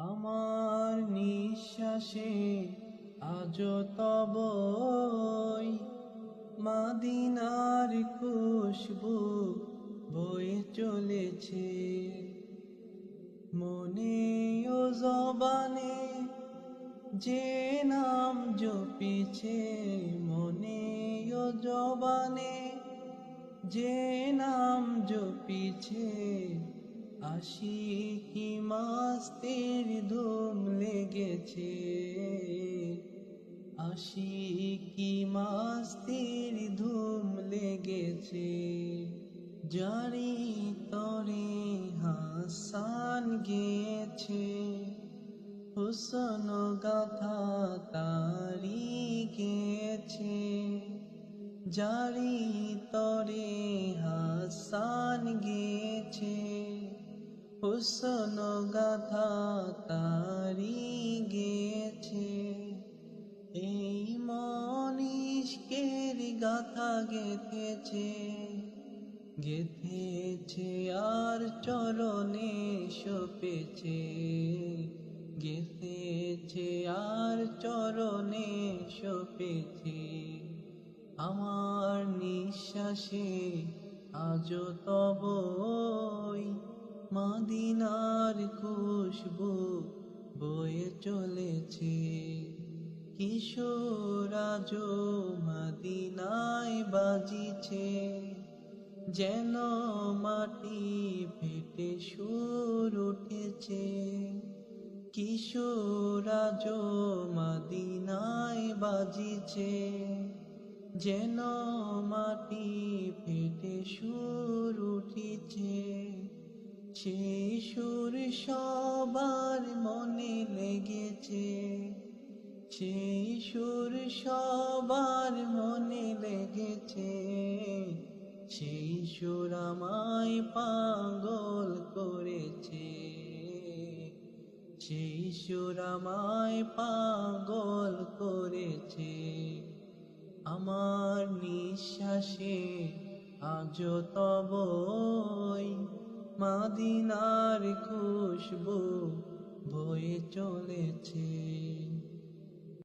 আমার নিঃশ্বাসে আজ তবই মাদিনার খুশবু বয়ে চলেছে। মনে ও জবানে যে নাম জপিছে, মনে ও জবানে যে নাম জপিছে আশি কি মাস্তির ধুম লেগেছে। আশি কি মাস্তির ধুম লেগেছে। জারি তরে হাসান গেছে। হুসন গাথা তারি গেছে। জারি তরে হাসান গেছে। হুসন গাথা তারি গেছে। এই মনিষ্কের গাথা গেথেছে। গেথেছে আর চরণে সপেছে গেথেছে আর চরণে সপেছে আমার নিঃশ্বাসে আজ তবই চলেছে। কিশোর আজ মাদিনায় বাজিছে। যেন মাটি ফেটে সুর উঠেছে। কিশোর আজ মাদিনায় বাজিছে। যেন মাটি ফেটে সুর উঠেছে। সুর সবার মনে লেগেছে সুর সবার মনে লেগেছে। সুর আমায় পাগল করেছে সুর আমায় পাগল করেছে। আমার নিঃশ্বাসে আজ তবই মাদিনার খুশবু বয়ে চলেছে।